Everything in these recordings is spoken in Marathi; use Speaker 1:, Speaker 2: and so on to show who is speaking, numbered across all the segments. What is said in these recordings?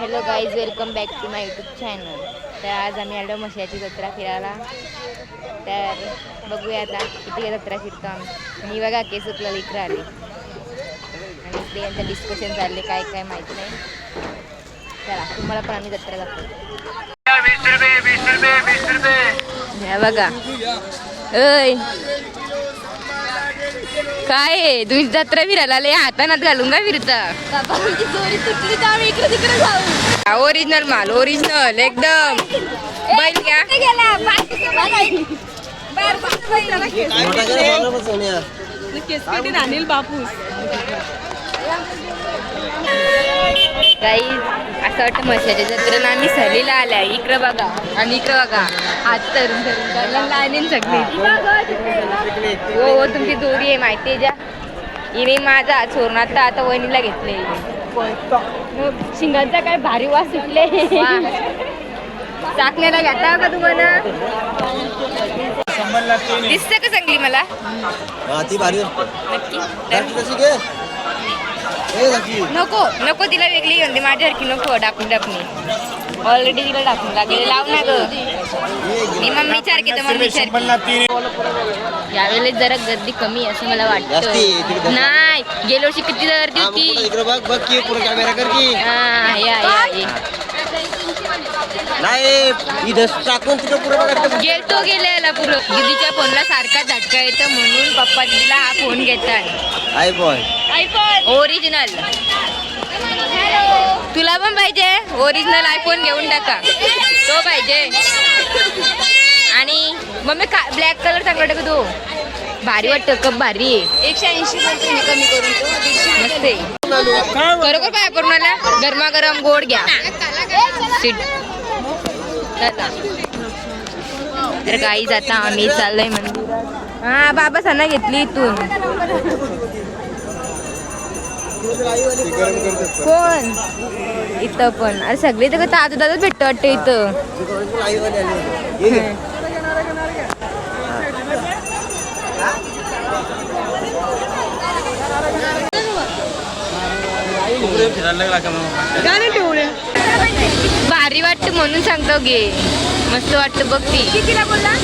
Speaker 1: Hello guys welcome back to my YouTube channel तर आज आम्ही आलो मशाची जत्रा फिरायला. तर बघूया आता किती जत्रा फिरतो आम्ही. मी बघा केस उकला इकडे आले. आणि इकडे यांचं डिस्कशन चालले काय काय माहिती नाही. चला तुम्हाला पण आम्ही जत्रा हे बघा. अय काय आहे तुम्ही जत्रा फिरायला आले हातानात घालून काय फिरता ओरिजिनल माल ओरिजिनल एकदम बैल घ्या
Speaker 2: अनिल बापूस
Speaker 1: काही असं वाटतं मशाच्या जत्रेला आम्ही सहलीला आल्या. इकडं बघा. आणि इकडं बघा. हात तरुण तरुण लाईनीन सगळी हो हो तुमची दोरी आहे माहिती आहे ज्या. हिने माझा सोडून आता वहिनीला घेतले शिंगांचा काय भारी वास सुटले. चाकण्याला घेता का तुम्हाला? दिसतं का चांगली मला?
Speaker 3: हा ती भारी
Speaker 1: नक्की
Speaker 3: घरची कशी घे ए घरची
Speaker 1: नको नको तिला वेगळी घेऊन दे माझ्यासारखी नको डाकून डाकणी ऑलरेडी तिला टाकून लागले. लाव ना ग. मी मम्मी विचार की मम्मी विचार यावेळेस जरा गर्दी कमी असं मला वाटतं नाही गेल्या वर्षी किती गर्दी होती?
Speaker 3: नाही इथं टाकून तिथं. बघायचं
Speaker 1: गेलतो गेलेला पुरं. दिदीच्या फोनला सारखा झटका येतो म्हणून पप्पा दिदीला हा फोन घेतात.
Speaker 3: आय बॉय
Speaker 1: ओरिजिनल तुला पण पाहिजे? ओरिजिनल आयफोन घेऊन टाका. तो पाहिजे. आणि मम्मी का ब्लॅक कलर चांगला वाटतं का तो भारी वाटतं कप भारी आहे.
Speaker 2: एकशे ऐंशी कमी करून
Speaker 1: मस्त आहे. बरोबर काय करून आला गरमागरम गोड घ्या. सीट. तर काही जाता आम्ही चाललोय मंदिर हा बाबा सणा घेतली इथून. कोण? इथं पण. अरे सगळे तर ताजं ताजं भेटतं वाटतं इथं. भारी वाटतं म्हणून सांगतो गे. मस्त वाटतं बघ ती. कितीला बोलला?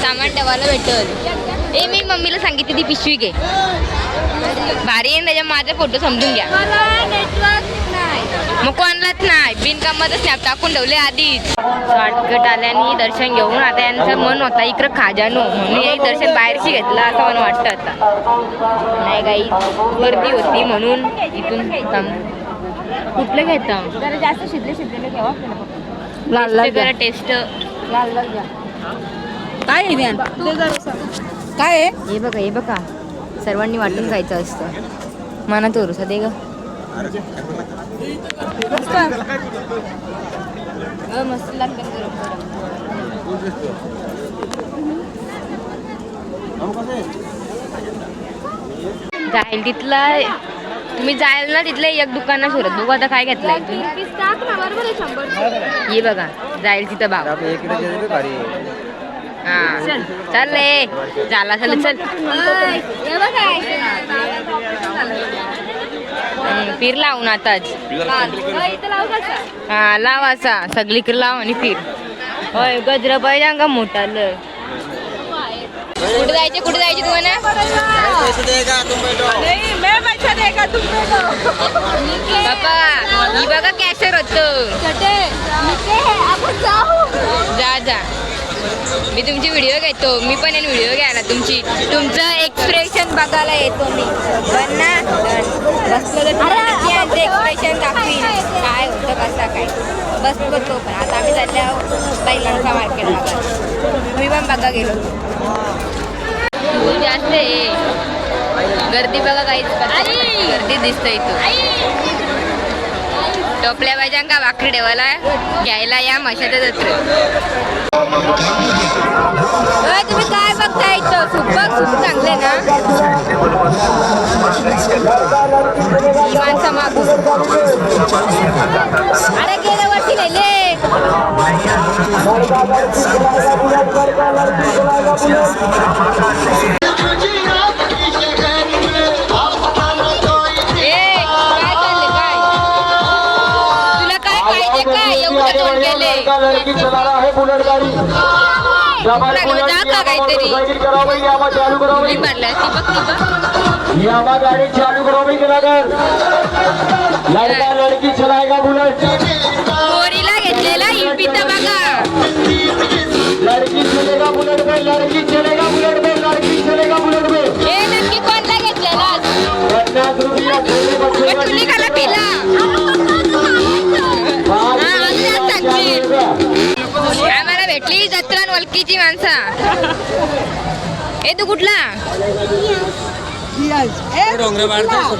Speaker 1: सामान ठेवायला भेटल. ए मी मम्मीला सांगितली ती पिशवी घे. भारी आहे ना त्याच्या माझा फोटो समजून घ्या. मग कोणालाच नाही. बिनकामाचं स्नॅप टाकून ठेवले आधीच. शॉर्टकट आल्याने दर्शन घेऊन आता यांचं मन होता इकडं खाजानो. म्हणून हे दर्शन बाहेरशी घेतलं असं मला वाटतं आता. नाही काही गर्दी होती म्हणून इथून थांब. कुठलं घेता?
Speaker 2: जरा जास्त शिजले शिजलेले घ्यावा
Speaker 1: लाल जरा टेस्ट
Speaker 2: काय आहे काय आहे?
Speaker 1: हे बघा हे बघा. सर्वांनी वाटून खायचं असतं. मना तोरुसा दे ग. मस्त. लागतं तुम्ही जायल ना तिथलं एक दुकान शोधत बघू आता काय घेतलंय. तू हे बघा जाईल तिथं भाव.
Speaker 3: भारी.
Speaker 1: हा. चालले झाला चल. चल फिर लावून आताच हा लाव असा. सगळीकडे लाव आणि फिर. होय गजरा पाहिजे का मोठा लय. कुठे जायचे कुठे जायचे तुम्हाला?
Speaker 2: मैं
Speaker 1: बाबा ही बघा कॅशर होत जा जा। मी तुमची व्हिडिओ घेतो. मी पण येईन व्हिडिओ घ्यायला तुमची. तुमचं एक्सप्रेशन बघायला येतो मी. पण ना बसलो तर एक्सप्रेशन दाखवीन. काय होतं कसा काय. बसलो तो पण. आता आम्ही चालल्या बैलांचा मार्केट मी पण बघा गेलो जास्त आहे गर्दी बघा काहीच गर्दी दिसतं इथं. टोपल्या पाहिजे का भाकरी ठेवायला घ्यायला या मशाच्या जत्रेत. अय, तुम्ही काय बघताय इथं? सूप बघ सूप चांगले ना? माणसं मागू अरे गेल्या वर्षी नेले.
Speaker 4: लड़का लड़की चला रहा है बुलेट गाड़ी
Speaker 1: का
Speaker 4: यामा गाड़ी चालू करो भाई कलाकार लड़का लड़की चलाएगा बुलेट?
Speaker 1: पोरीला घेतलेला इपिता बघा.
Speaker 4: लड़की चलेगा बुलेट में लड़की चलेगा बुलेट में लड़की चलेगा बुलेट में
Speaker 1: हे नक्की कोणला घेतलेला?
Speaker 4: पचास रुपया छोटे बच्चे
Speaker 1: मग वलकीची माणसा? ए तू कुठला?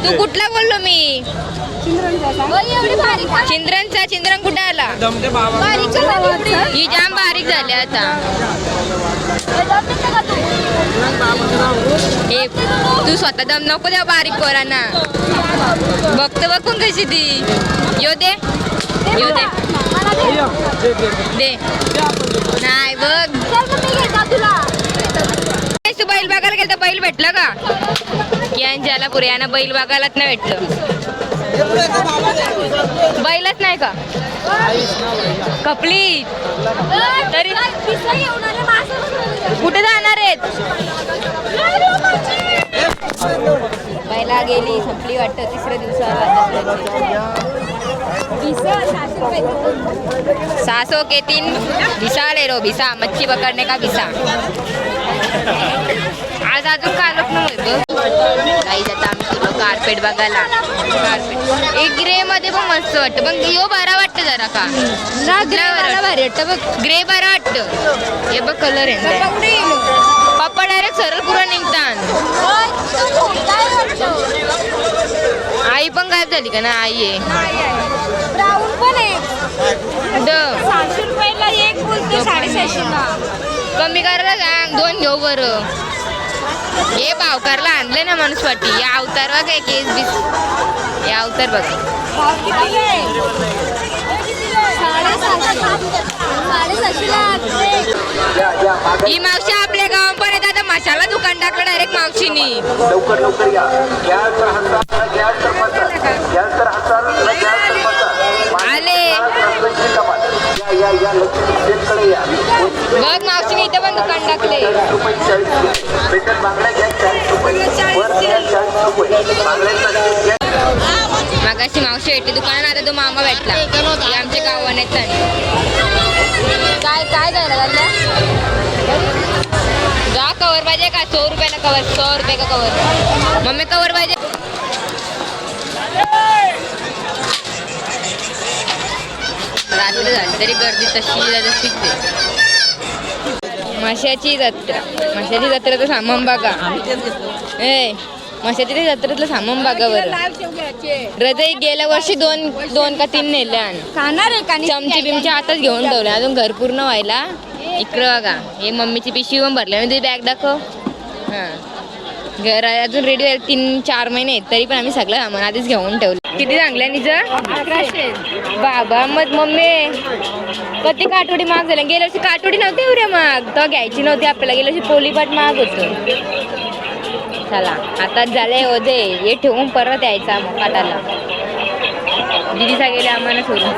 Speaker 1: तू कुठला बोललो मी? चिंद्रनचा चिंद्रन कुठे आला? ही जाम बारीक झाली आता. हे तू स्वतः दम नको द्या बारीक पोरांना. बघतो बघून कशी ती. यो दे. यो दे. दे. नाही बघ. तू बैल बघायला गेलं तर बैल भेटला का? यांच्याला पुरे यांना बैल बघायलाच नाही भेटलं. बैलच नाही का? कपली तरी कुठे जाणार आहेत? बैला गेली संपली वाटतं तिसऱ्या दिवसाला सासो के तीन भिसा ले रो भिसा मच्छी पकडणे का भिसा? आज अजून कालच नव्हतं काही आता आम्ही गेलो कार्पेट बघायला कार्पेट एक ग्रे मध्ये पण मस्त वाटतं. पण यो बरा वाटतं जरा का? ग्रे भारी वाटतं बघ. ग्रे बरा वाटतं. हे बघ कलर आहे पप्पा डायरेक्ट सरळ पुरा निघतात आई पण गायब झाली का? ना आई आहे.
Speaker 2: ब्राऊन पण आहे. रुपयाला एक बोलते
Speaker 1: कमी करायला सांग दोन घेऊ बरं. हे भावकारला आणलं ना माणूस पाठी या अवतार बघा केस बीस या अवतार बघा. ही मावशी आपल्या गावापर्यंत आता मसाला दुकान टाकलं डायरेक्ट मावशीनी.
Speaker 4: लवकर लवकर या. गॅस तर हजार गॅस तर मसाला गॅस तर हजार गॅस तर मसाला
Speaker 1: आले.
Speaker 4: या या या. लक्ष्मी शेतकडे या.
Speaker 1: बघ मावशीने इथं पण दुकान टाकले मागाशी मावशी भेटली दुकानात आता तो मामा भेटला. आमचे गावाने काय काय जायला लागला जा कवर पाहिजे का? सौ रुपयाला कवर सौ रुपये का कवर मम्मी कवर पाहिजे. रात्री झाली तरी गर्दी तशी आहे माशाची जत्रा. माशाची जत्रेचं सामान बघा. ए माशाची ते जत्रेतलं सामान बघा बरं. रजई गेल्या वर्षी दोन दोन का तीन नेले
Speaker 2: खाणार
Speaker 1: चमचे बिमचे आताच घेऊन ठेवले. अजून घर पूर्ण व्हायला. इकडं बघा. हे मम्मीची पिशवी पण भरली. म्हणजे बॅग दाखव. हां. घर आहे. अजून रेडी आहे. तीन चार महिने आहेत. तरी पण आम्ही सगळं सामान आधीच घेऊन ठेवलं. किती निज?
Speaker 2: अकराशे.
Speaker 1: बाबा मग मम्मी. कधी काटोडी महाग झाल्या गेल्या वर्षी काटोडी नव्हती एवढ्या महाग. तर घ्यायची नव्हती आपल्याला. गेल्या वर्षी पोलीपाट महाग होतं. चला आता झाले होते हे ठेवून परत यायचा मग काटाला दिदीचा गेले आम्हाला सोडून.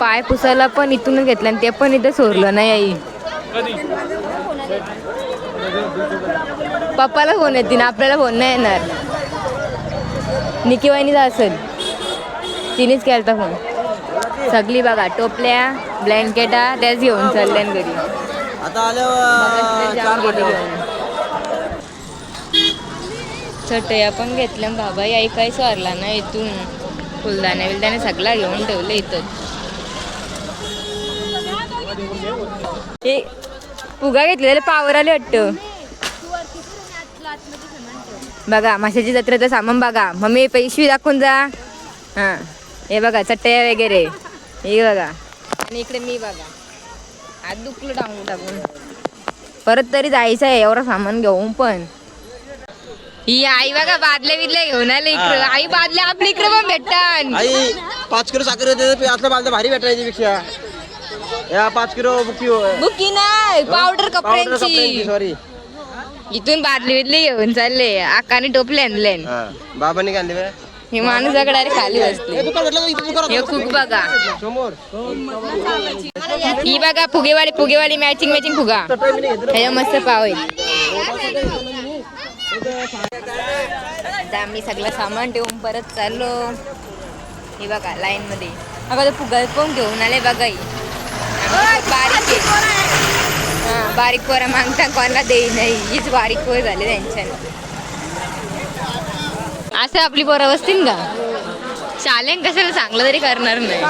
Speaker 1: पाय पुसायला पण इथूनच घेतलं आणि ते पण इथं सोडलं नाही आई. पप्पाला फोन येतील आपल्याला फोन नाही येणार. निकी वहिनीचा असेल. तिनेच केलता फोन. सगळी बघा टोपल्या ब्लँकेटा त्याच घेऊन चालल्या घरी. चटया पण घेतल्या बाबा आई काही स्वारला ना इथून. फुलदाण्या बिलदाण्या सगळा घेऊन ठेवलं इथं. फुगा घेतलेले पावर आले वाटतं. बघा माशाची जत्रेचं सामान बघा. मम्मी पैशवी दाखवून जा. हां. हे बघा चटया वगैरे. हे बघा. आणि इकडे मी बघा. हात दुखलं टाकून टाकून. परत तरी जायचं आहे एवढं सामान घेऊन पण. ही आई बघा बादले बिदले घेऊन आले इकडं. आई बादले आपल्या इकडे पण भेटतात.
Speaker 3: आई पाच किलो साखर भारी भेटायची पेक्षा. या पाच किलो बुकी
Speaker 1: बुकी नाही पावडर कपड्यांची
Speaker 3: सॉरी
Speaker 1: इथून बादली बिदली घेऊन चालले. आकाने टोपले आणले
Speaker 3: बाबांनी बे?
Speaker 1: हे माणूस डायरेक्ट खाली बसले.
Speaker 3: हे
Speaker 1: हे. कुक बघा.
Speaker 3: समोर.
Speaker 1: ही बघा फुगेवाली फुगेवाली मॅचिंग मॅचिंग फुगा. ह्याच्या मस्त पाव आहे. आम्ही सगळं सामान ठेवून परत चाललो. हे बघा लाईन मध्ये अगं तो फुगा कोण घेऊन आले बघा ही. आम्ही बारीक आहे. बारीक पोरं मागता कोणाला देई नाही. हीच बारीक पोर झाले त्यांच्यानं. असं आपली पोरं बसतील का? चालेल कशाला चांगलं तरी करणार नाही.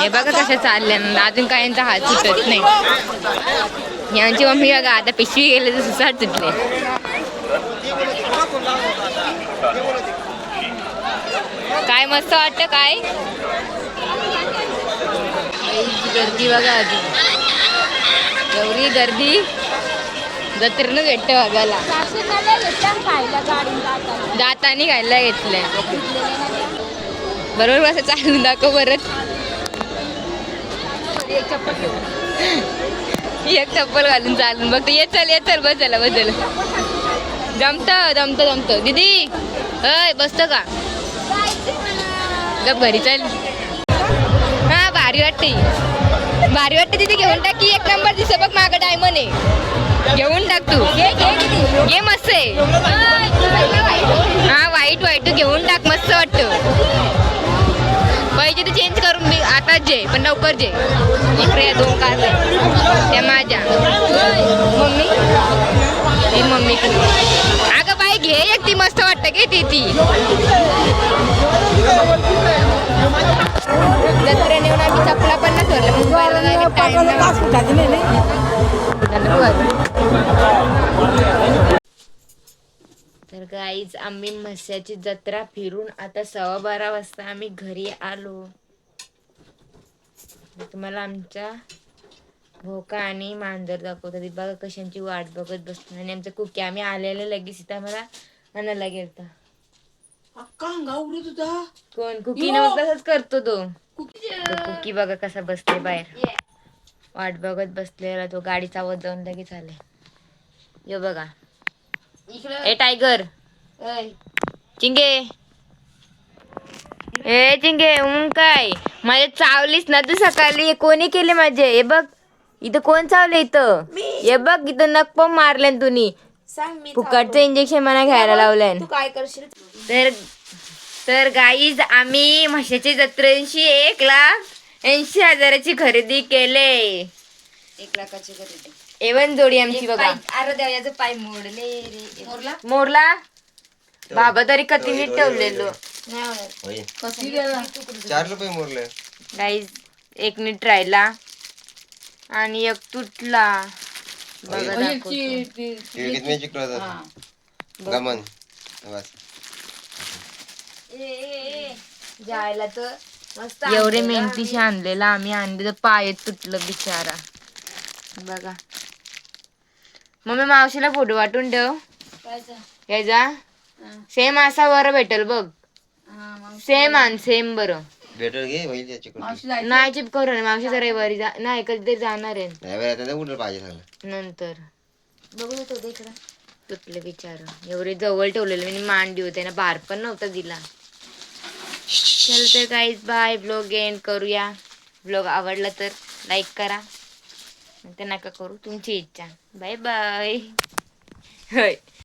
Speaker 1: हे बघा कसं चाललं अजून काय यांचा हात सुटत नाही. यांची मम्मी बघा आता पिशवी गेले तर सुसाट सुटले. काय मस्त वाटतं काय? गर्दी बघा अजून एवढी गर्दी जत्रेनं भेटतं बघायला. दातानी खायला घेतलंय. बरोबर असं चालून दाखव परत. एक चप्पल घालून चालून बघतो. ये चल ये चल बस झाला बस झालं. जमत जमत जमत. दीदी अय बसत का? गप घरी चल. वाटते. भारी वाटते तिथे घेऊन टाक की एक नंबर दिसत बघ मागं डायमंड आहे. घेऊन टाक तू. घे मस्त आहे. हा वाईट वाईट तू घेऊन टाक मस्त वाटतं. पाहिजे ते चेंज करून दे. आताच जे पण लवकर जे इकडे या दोन कार त्या माझ्या. मम्मी? ती मम्मी अगं बाई घे एक ती मस्त वाटतं घे ती ती. जत्रे नेऊन तर गाईज आम्ही म्हस्याची जत्रा फिरून आता सव्वा बारा वाजता आम्ही घरी आलो. तुम्हाला आमच्या भोका आणि मांजर दाखवतात बघा कशांची वाट बघत बसतो आणि आमचं कुकी आम्ही आलेले लगेच इथं आम्हाला आणायला गेलता. कोण? कुकी नव्हतं तसंच करतो तो. तो कुकी बघा कसा बसते बाहेर. वाट बघत बसलेला तो गाडीचा आवाज जाऊन लगेच आले यो बघा. ए टायगर चिंगे. ए चिंगे मग काय? माझे चावलीस ना तू सकाळी. कोणी केले माझे? हे बघ. इथं कोण चावले इथं? हे बघ इथं नक पण मारले तुम्ही फुकटचं इंजेक्शन मला घ्यायला लावलंय
Speaker 2: काय करशील?
Speaker 1: तर तर गाईज आम्ही म्हशीची जत्रेशी एक लाख ऐंशी हजाराची खरेदी केले.
Speaker 2: एक लाखाची खरेदी.
Speaker 1: एवन जोडी आमची बघा.
Speaker 2: अरे देवा याचं पाय मोडले रे. मोरला?
Speaker 1: मोरला? बाबा तरी कधी नीट ठेवलेलो.
Speaker 3: होय. चार रुपये मोरले.
Speaker 1: गाईज एक नीट राहिला. आणि एक तुटला. बघा दाखवतो.
Speaker 3: किती चिकलो गमन. बस.
Speaker 1: जायला तर एवढे मेहनतीशी आणलेला आम्ही. आणले तर पाय तुटलं बिचारा. बघा. मम्मी मावशीला फोटो वाटून ठेव. घ्यायचा सेम असा बरं भेटल बघ. सेम आण सेम बरं.
Speaker 3: भेटल घे.
Speaker 1: नाही चिपकवलं नाही मावशीचा रविवारी जा. नाही कधीतरी जाणार आहे.
Speaker 3: पाहिजे
Speaker 1: नंतर.
Speaker 2: बघू तो
Speaker 1: तुटलं बिचार. एवढे जवळ ठेवलेलं. मी मांडी होते ना बार पण नव्हता दिला. चल तर काहीच बाय ब्लॉग एंड करूया. ब्लॉग आवडला तर लाईक करा. ते नका करू. तुमची इच्छा. बाय बाय होय.